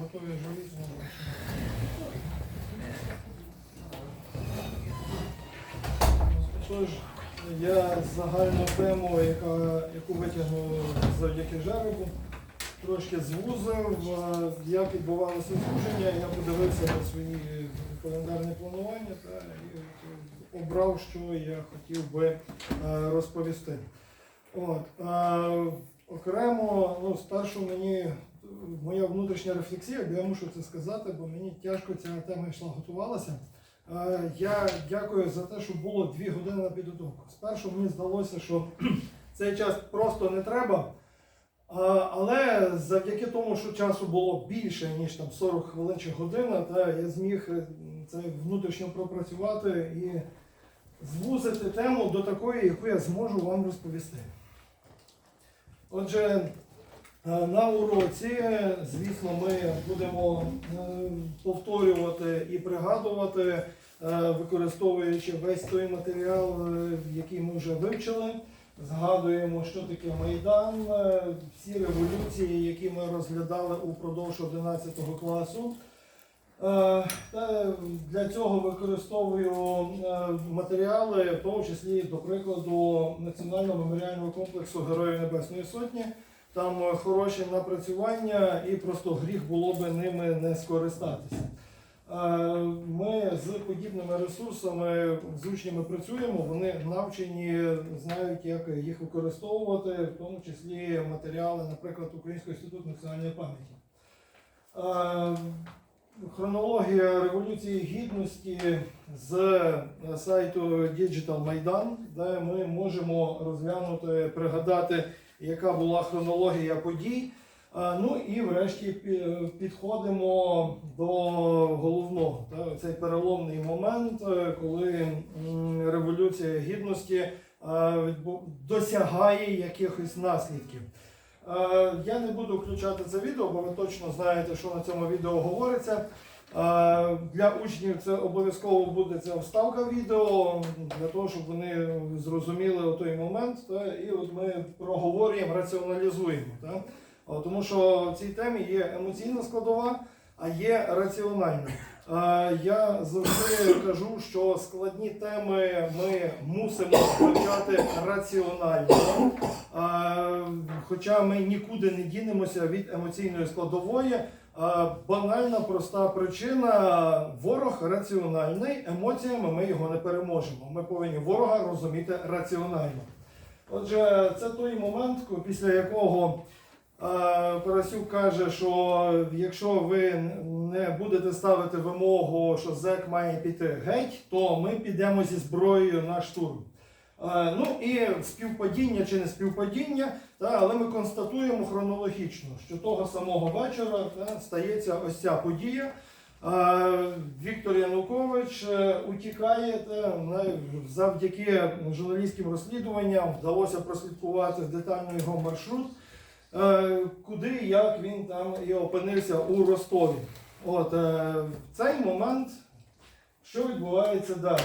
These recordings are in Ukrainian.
готові. Тож, я загальну тему, яка, яку витягнув завдяки жеребу, трошки звузив, як відбувалося служення, я подивився на свої календарні планування та обрав, що я хотів би е, розповісти. От, е, окремо, ну, спершу мені моя внутрішня рефлексія, бо я мушу це сказати, бо мені тяжко ця тема йшла, готувалася. Е, Я дякую за те, що було дві години на підготовку. Спершу мені здалося, що цей час просто не треба. Але завдяки тому, що часу було більше, ніж там 40 хвилин чи година, та я зміг е, це внутрішньо пропрацювати і звузити тему до такої, яку я зможу вам розповісти. Отже, на уроці, звісно, ми будемо е, повторювати і пригадувати, е, використовуючи весь той матеріал, е, який ми вже вивчили. Згадуємо, що таке Майдан, е, всі революції, які ми розглядали упродовж 11 класу. Е, для цього використовую е, матеріали, в тому числі, до прикладу, Національного меморіального комплексу Героїв Небесної Сотні. Там е, хороші напрацювання і просто гріх було би ними не скористатися. Е, Ми з подібними ресурсами з учнями працюємо, вони навчені, знають, як їх використовувати, в тому числі матеріали, наприклад, Українського інституту національної пам'яті. Е, Хронологія Революції Гідності з сайту Digital Майдан, де ми можемо розглянути, пригадати, яка була хронологія подій. Е, Ну і врешті підходимо до головного. Цей переломний момент, е, коли Революція Гідності е, досягає якихось наслідків. Е, Я не буду включати це відео, бо ви точно знаєте, що на цьому відео говориться. Для учнів це обов'язково буде ця вставка відео, для того, щоб вони зрозуміли той момент. Та, і от ми проговорюємо, раціоналізуємо. Та. Тому що в цій темі є емоційна складова, а є раціональна. Я завжди кажу, що складні теми ми мусимо вивчати раціонально. Хоча ми нікуди не дінемося від емоційної складової. Е, Банальна проста причина ворог раціональний, емоціями ми його не переможемо. Ми повинні ворога розуміти раціонально. Отже, це той момент, після якого е, Парасюк каже, що якщо ви не будете ставити вимогу, що ЗЕК має піти геть, то ми підемо зі зброєю на штурм. Е, Ну і співпадіння чи не співпадіння, та, але ми констатуємо хронологічно, що того самого вечора та, стається ось ця подія. Е, Віктор Янукович е, утікає та, завдяки журналістським розслідуванням вдалося прослідкувати детально його маршрут, куди і як він там і опинився у Ростові. От в цей момент що відбувається далі?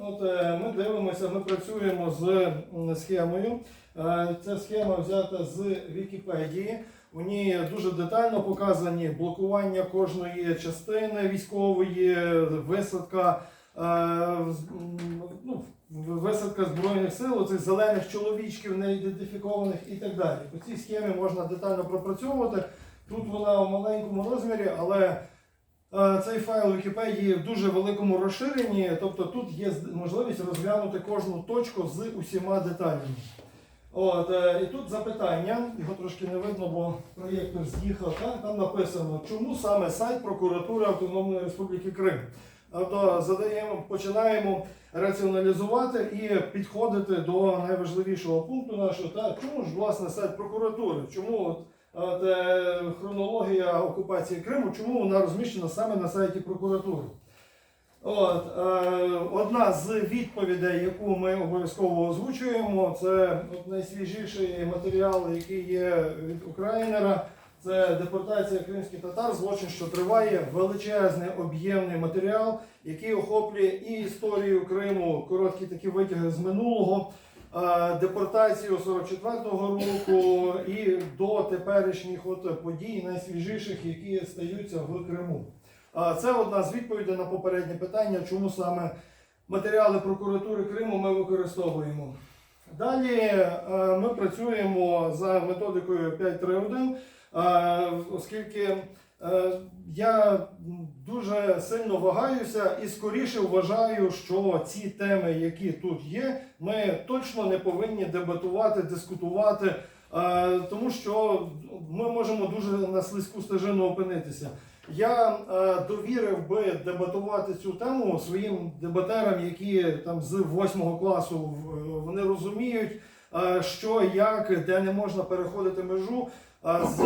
От, е, ми дивимося, ми працюємо з схемою. Е, Ця схема взята з Вікіпедії. У ній дуже детально показані блокування кожної частини військової, висадка, е, ну, висадка збройних сил, оцих зелених чоловічків неідентифікованих і так далі. По цій схемі можна детально пропрацьовувати. Тут вона у маленькому розмірі, але Цей файл Вікіпедії в дуже великому розширенні, тобто тут є можливість розглянути кожну точку з усіма деталями. От, е, і тут запитання, його трошки не видно, бо проєктор з'їхав. Там написано, чому саме сайт прокуратури Автономної Республіки Крим. Тобто задаємо, починаємо раціоналізувати і підходити до найважливішого пункту нашого. Так, чому ж власне сайт прокуратури? Чому от, От, е, хронологія окупації Криму, чому вона розміщена саме на сайті прокуратури? От, е, одна з відповідей, яку ми обов'язково озвучуємо, це от найсвіжіший матеріал, який є від Українера. Це депортація кримських татар, злочин, що триває, величезний об'ємний матеріал, який охоплює і історію Криму, короткі такі витяги з минулого, депортацію 44-го року і до теперішніх от подій найсвіжіших, які стаються в Криму. Е, Це одна з відповідей на попереднє питання, чому саме матеріали прокуратури Криму ми використовуємо. Далі е, ми працюємо за методикою 531, е, оскільки е, я дуже сильно вагаюся і скоріше вважаю, що ці теми, які тут є, ми точно не повинні дебатувати, дискутувати, е, тому що ми можемо дуже на слизьку стежину опинитися. Я е, довірив би дебатувати цю тему своїм дебатерам, які там з 8 класу вони розуміють, е, що як, де не можна переходити межу. З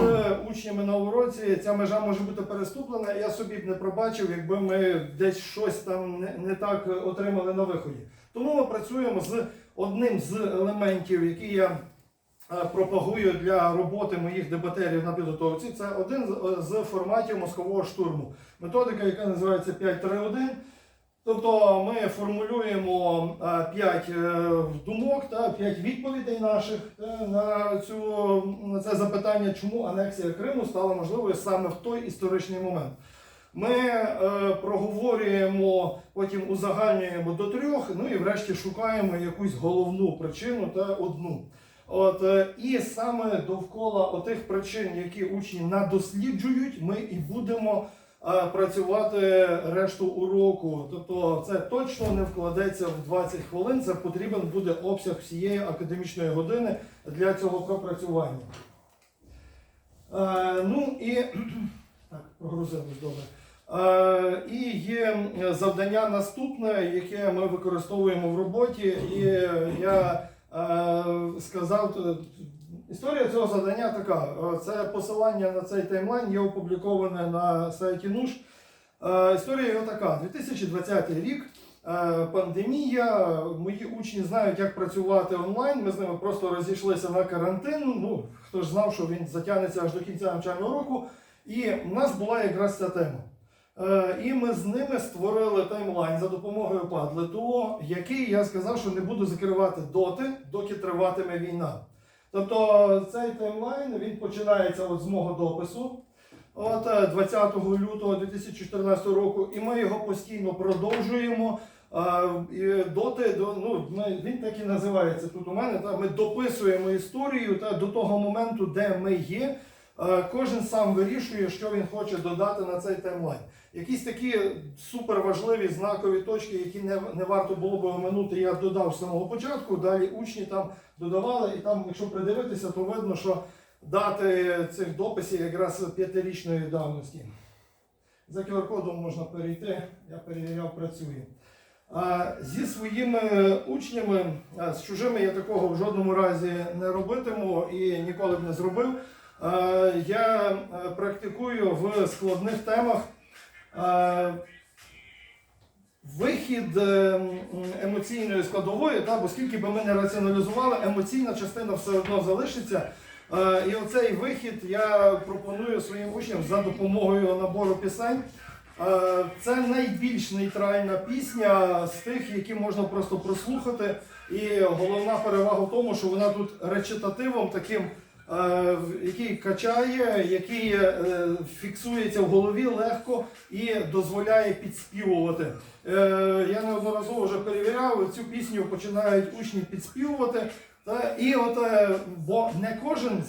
учнями на уроці ця межа може бути переступлена. Я собі б не пробачив, якби ми десь щось там не, так отримали на виході. Тому ми працюємо з одним з елементів, які я е, пропагую для роботи моїх дебатерів на підготовці. Це один з, з форматів мозкового штурму. Методика, яка називається 5.3.1. Тобто ми формулюємо 5 думок та 5 відповідей наших е, на, цю, на це запитання, чому анексія Криму стала можливою саме в той історичний момент. Ми е, проговорюємо, потім узагальнюємо до трьох, ну і врешті шукаємо якусь головну причину та одну. От, е, і саме довкола отих причин, які учні надосліджують, ми і будемо е, працювати решту уроку. Тобто це точно не вкладеться в 20 хвилин. Це потрібен буде обсяг всієї академічної години для цього пропрацювання. Е, ну і так, прогрузилось добре. Е, і є завдання наступне, яке ми використовуємо в роботі. І я е, сказав, е, історія цього завдання така: Е, це посилання на цей таймлайн є опубліковане на сайті НУШ. Е, Історія його така: 2020 рік. е, Пандемія, мої учні знають, як працювати онлайн. Ми з ними просто розійшлися на карантин. Ну хто ж знав, що він затягнеться аж до кінця навчального року. І в нас була якраз ця тема. І ми з ними створили таймлайн за допомогою Padlet, який я сказав, що не буду закривати доти, доки триватиме війна. Тобто цей таймлайн він починається от з мого допису. От е, 20 лютого 2014 року, і ми його постійно продовжуємо. Е, і доти, ну, він так і називається тут у мене. Та, ми дописуємо історію та, до того моменту, де ми є. Е, Кожен сам вирішує, що він хоче додати на цей таймлайн. Якісь такі суперважливі знакові точки, які не, не варто було би оминути, я додав з самого початку. Далі учні там додавали, і там, якщо придивитися, то видно, що дати цих дописів якраз п'ятирічної давності. За QR-кодом можна перейти, я перевіряв, працює. Зі своїми учнями, з чужими я такого в жодному разі не робитиму і ніколи б не зробив. Я е, практикую в складних темах вихід е, емоційної складової, та, бо скільки би ми не раціоналізували, емоційна частина все одно залишиться. Е, І оцей вихід я пропоную своїм учням за допомогою набору пісень. Е, Це найбільш нейтральна пісня з тих, які можна просто прослухати. І головна перевага в тому, що вона тут речитативом таким, е, який качає, який е, фіксується в голові легко і дозволяє підспівувати. Е, Я неодноразово вже перевіряв, цю пісню починають учні підспівувати. Та, і от, е, бо не кожен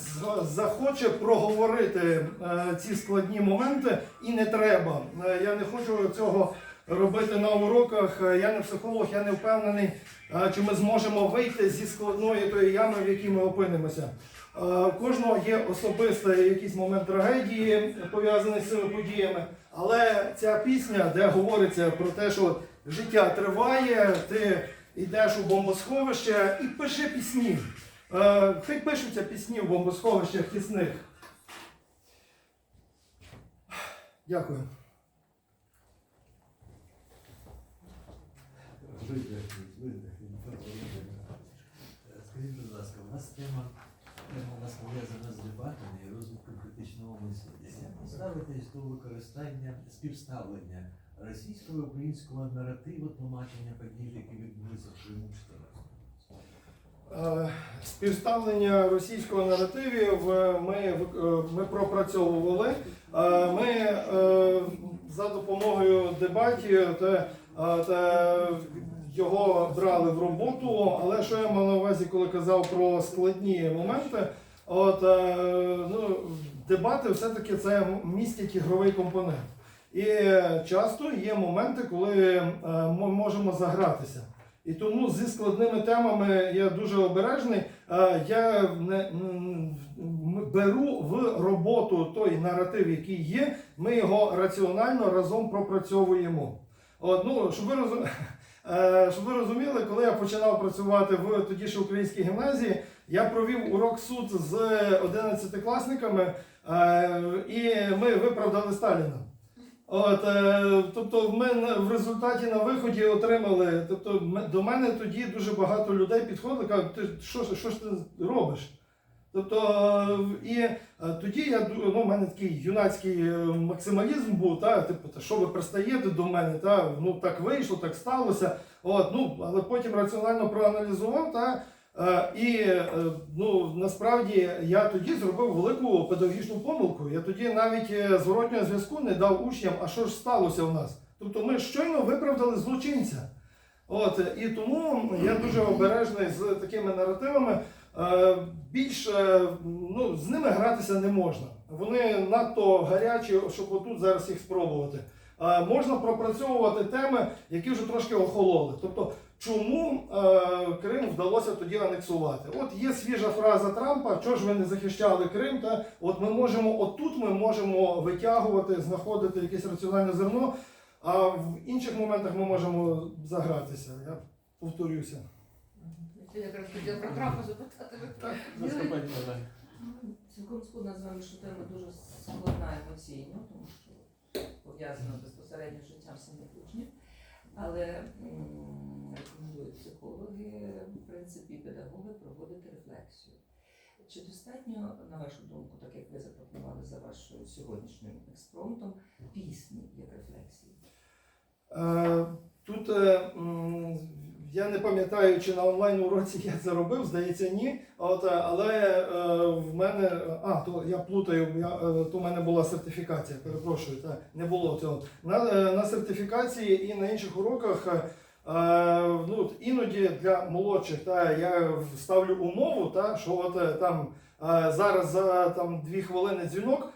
захоче проговорити е, ці складні моменти, і не треба. Е, я не хочу цього робити на уроках. Е, Я не психолог, я не впевнений, е, чи ми зможемо вийти зі складної тої ями, в якій ми опинимося. Е, У кожного є особистий якийсь момент трагедії, пов'язаний з цими подіями. Але ця пісня, де говориться про те, що життя триває, ти йдеш у бомбосховище і пиши пісні. Е, Хай пишуться пісні в бомбосховищах тісних. Дякую. Скажіть, будь ласка, у нас тема у нас пов'язана з дебатами і розвитком критичного мислення. Як ви ставитесь до використання співставлення російського і українського наративу тлумачення подій, які відбулися в Криму 14 Е, Співставлення російського наративів ми, е, ми пропрацьовували. Е, Ми за допомогою дебатів та, та його брали в роботу. Але що я мав на увазі, коли казав про складні моменти? От ну, дебати все-таки це містять ігровий компонент. І часто є моменти, коли е, ми можемо загратися. І тому зі складними темами я дуже обережний. Е, Я не беру в роботу той наратив, який є. Ми його раціонально разом пропрацьовуємо. От, ну, щоб ви розуміли. Щоб ви розуміли, коли я починав працювати в тоді ще українській гімназії, я провів урок суд з 11-класниками, е, і ми виправдали Сталіна. От, е, тобто, ми в результаті на виході отримали. Тобто, до мене тоді дуже багато людей підходили, кажуть, ти що, що ж ти робиш? Тобто, і е, тоді я ну, у мене такий юнацький максималізм був, та, типу, та, що ви пристаєте до мене, та, ну так вийшло, так сталося. От, ну, але потім раціонально проаналізував, та, і е, ну, насправді я тоді зробив велику педагогічну помилку. Я тоді навіть е, зворотнього зв'язку не дав учням, а що ж сталося в нас. Тобто ми щойно виправдали злочинця. От, і тому я дуже обережний з такими наративами. Е, Більше ну, з ними гратися не можна. Вони надто гарячі, щоб отут зараз їх спробувати. Е, Можна пропрацьовувати теми, які вже трошки охололи. Тобто, чому е, Крим вдалося тоді анексувати? От є свіжа фраза Трампа, чого ж ви не захищали Крим? Та от ми можемо отут ми можемо витягувати, знаходити якесь раціональне зерно, а в інших моментах ми можемо загратися. Я повторюся. Я якраз хотіла про Трампа запитати. Так, ласка. Цілком згодна з вами, що тема дуже складна емоційно, тому що пов'язана безпосередньо з життям самих. Але рекомендують психологи, в принципі, педагоги проводити рефлексію. Чи достатньо, на вашу думку, так як ви запропонували за вашою сьогоднішнім експромтом, пісні як рефлексії? Е, Тут е, я не пам'ятаю, чи на онлайн уроці я це робив, здається, ні. От, е, але е, в мене. А, то я плутаю, я, е, то в мене була сертифікація, перепрошую, та, не було цього. На, е, на сертифікації і на інших уроках. е, Е, ну, іноді для молодших та, я ставлю умову, та, що от, е, там е, зараз за там, дві хвилини дзвінок,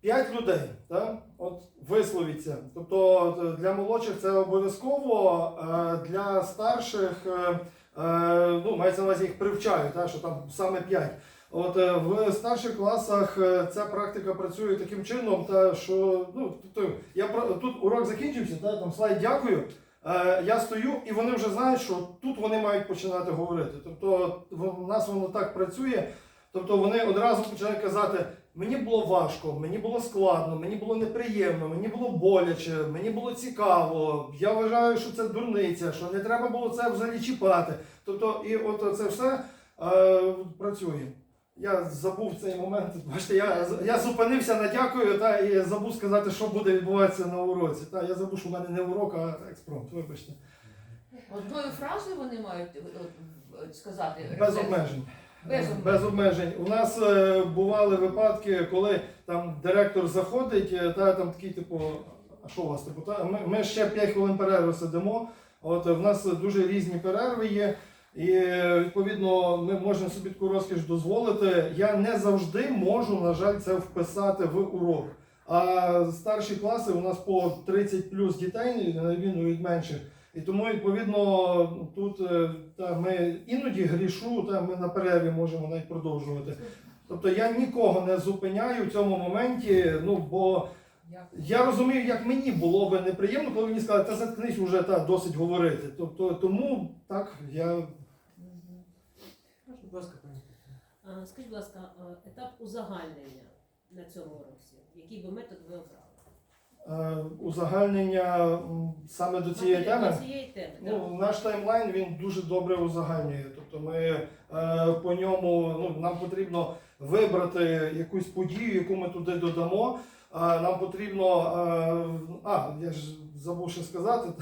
п'ять людей та, от, висловіться. Тобто для молодших це обов'язково, е, для старших е, е, ну, мається на увазі їх привчають, та, що там саме п'ять. От е, в старших класах е, ця практика працює таким чином, та що ну тобто я тут урок закінчився, та там слайд дякую. Е, я стою, і вони вже знають, що тут вони мають починати говорити. Тобто в нас воно так працює. Тобто вони одразу починають казати: мені було важко, мені було складно, мені було неприємно, мені було боляче, мені було цікаво. Я вважаю, що це дурниця, що не треба було це взагалі чіпати. Тобто, і от це все е, працює. Я забув цей момент. Бачите, я, я зупинився на дякую та і забув сказати, що буде відбуватися на уроці. Та я забув, що в мене не урок, а експромт. Вибачте. Одною фразою вони мають от, от, сказати Без обмежень. Без обмежень. Без обмежень. У нас е, бували випадки, коли там директор заходить, е, та там такий, типу, а що у вас типу? Та, ми, ми ще 5 хвилин перерви сидимо. От е, в нас дуже різні перерви є. І е, відповідно ми можемо собі таку розкіш дозволити. Я не завжди можу, на жаль, це вписати в урок. А старші класи у нас по 30 плюс дітей, на відміну від менших. І тому, відповідно, тут е, та, ми іноді грішу, та ми на перерві можемо навіть продовжувати. Тобто я нікого не зупиняю в цьому моменті, ну бо я розумію, як мені було би неприємно, коли мені сказали, та заткнись вже та досить говорити. Тобто, тому так я. Будь ласка, Скажіть, будь ласка, етап узагальнення на цьому році. Який би метод ви обрали? Е, узагальнення саме до цієї теми. Ну, наш таймлайн він дуже добре узагальнює. Тобто ми е, по ньому ну, нам потрібно вибрати якусь подію, яку ми туди додамо. Нам потрібно. е, а, я ж забув ще сказати.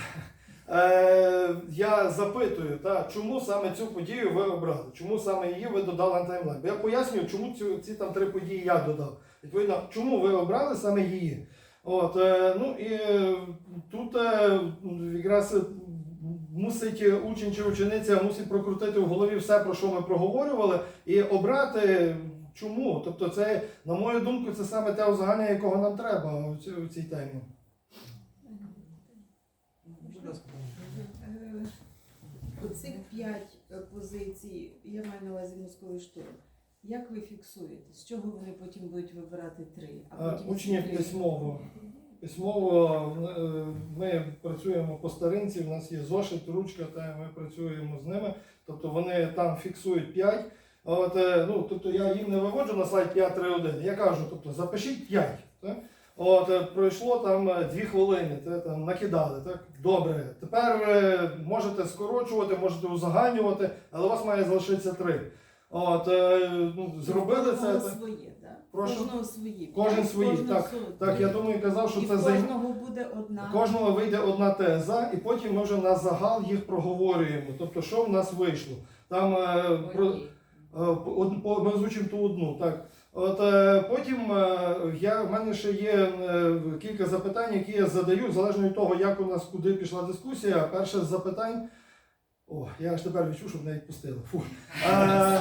Е, я запитую, та, чому саме цю подію ви обрали? Чому саме її ви додали на таймлайн? Я пояснюю, чому цю, ці там три події я додав. Відповідно, чому ви обрали саме її? От, е, ну і е, тут якраз е, мусить учень чи учениця мусить прокрутити в голові все, про що ми проговорювали, і обрати чому. Тобто, це, на мою думку, це саме те узагальнення, якого нам треба у цій, у цій темі. Е, Оцих п'ять позицій, я маю на увазі мозковий штурм. Як ви фіксуєте? З чого вони потім будуть вибирати три? А Е, потім Учнів три? письмово. Письмово е, ми працюємо по старинці, в нас є зошит, ручка, та ми працюємо з ними. Тобто вони там фіксують 5. От, е, ну, тобто я їм не виводжу на слайд 5, 3, 1. Я кажу, тобто запишіть 5. Так? От, е, пройшло там 2 хвилини, те, там, накидали. Так? Добре. Тепер ви можете скорочувати, можете узагальнювати, але у вас має залишитися 3. От, ну, зробили це. Кожного своє, так? Прошу? Кожного свої. Кожен свої, кожного так, своє. Так, я думаю, казав, що І це в займ... кожного буде одна. Кожного вийде одна теза, і потім ми вже на загал їх проговорюємо. Тобто, що в нас вийшло? Там е, про, е, по- од- по- ми озвучимо ту одну. Так. От, е, потім е, я, в мене ще є е, кілька запитань, які я задаю, залежно від того, як у нас куди пішла дискусія. Перше з запитань. О, я аж тепер відчув, щоб не відпустили. Фу. Е,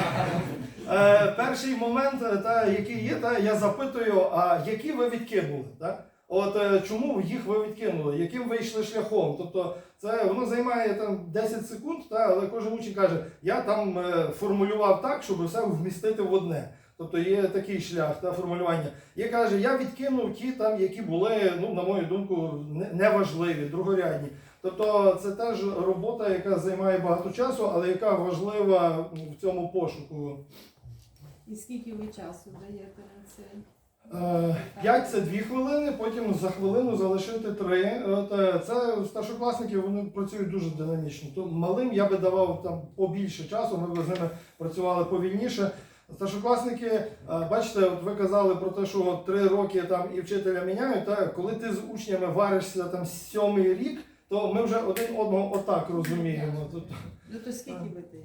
е, перший момент, е, та, який є, та, я запитую, а які ви відкинули? Так? От е, чому їх ви відкинули? Яким ви йшли шляхом? Тобто це воно займає там 10 секунд, та, але кожен учень каже, я там е, формулював так, щоб все вмістити в одне. Тобто є такий шлях та формулювання. І каже, я відкинув ті, там, які були, ну, на мою думку, неважливі, другорядні. Тобто це теж робота, яка займає багато часу, але яка важлива в цьому пошуку. І скільки ви часу даєте на це? Е, П'ять це дві хвилини, потім за хвилину залишити три. От, е, Це старшокласники вони працюють дуже динамічно. То малим я би давав там побільше часу, ми б з ними працювали повільніше. Старшокласники, е, бачите, от ви казали про те, що три роки там і вчителя міняють. Та коли ти з учнями варишся там сьомий рік, то ми вже один одного отак розуміємо. Тобто, Ну то скільки ви даєте?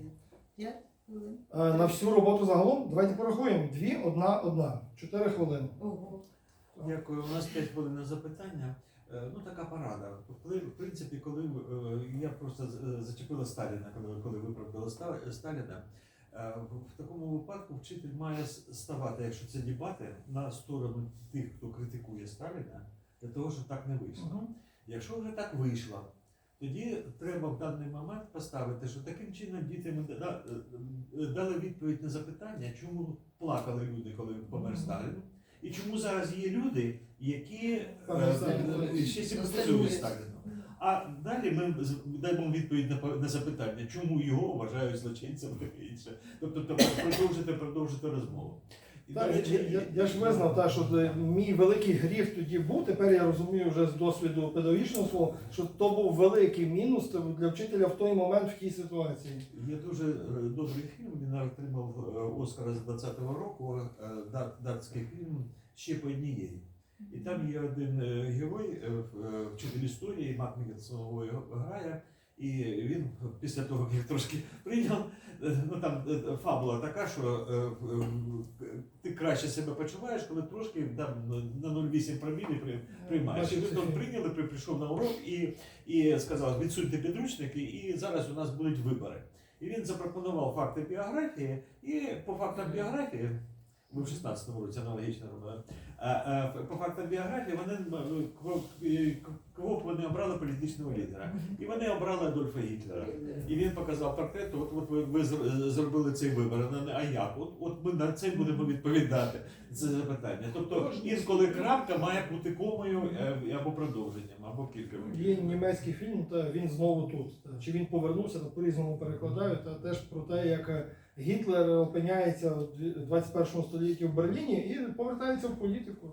П'ять хвилин? е, на всю роботу загалом давайте порахуємо. Дві, одна, одна. Чотири хвилини. Ого. Дякую. У нас 5 хвилин на запитання. Е, Ну, така порада. Коли, в принципі, коли е, я просто з- е, зачепила Сталіна, коли, коли виправдала Ста- Сталіна, е, в- в такому випадку вчитель має с- ставати, якщо це дебати, на сторону тих, хто критикує Сталіна, для того, щоб так не вийшло. Якщо вже так вийшло, тоді треба в даний момент поставити, що таким чином діти е, дали відповідь на запитання, чому плакали люди, коли помер Сталін, і чому зараз є люди, які е, е, ще симпатизують Сталіну. А далі ми даємо відповідь на, на запитання, чому його вважають злочинцем таке інше. Тобто тобто продовжити, продовжити розмову. І Так, речі, я, я, я ж визнав, та, що е, мій великий гріх тоді був. Тепер я розумію вже з досвіду педагогічного свого, що то був великий мінус для вчителя в той момент в тій ситуації. Є дуже е, добрий фільм. Він отримав е, Оскара з 20-го року. е, Дартський фільм ще по однієї. І там є один е, герой, е, в- е, вчитель історії, Мак Мікельсон грає. І він після того, як трошки прийняв, е, ну там е, фабула така, що е, е, ти краще себе почуваєш, коли трошки там на 0,8 промілі при- приймаєш. І там прийняли, прийшов на урок і, і сказав, відсуньте підручники, і зараз у нас будуть вибори. І він запропонував факти біографії, і по фактам біографії, ми в 16-му році аналогічно робили, по фактам біографії вони вони обрали політичного лідера. І вони обрали Адольфа Гітлера. І він показав портрет, от, от ви, ви зробили цей вибір. А як? От, от ми на це будемо відповідати. Це запитання. Тобто інколи крапка має бути комою е, або продовженням, або кілька. Є німецький фільм, та він знову тут. Та, Чи він повернувся, то по-різному перекладають, та теж про те, як е, Гітлер опиняється в 21 столітті в Берліні і повертається в політику.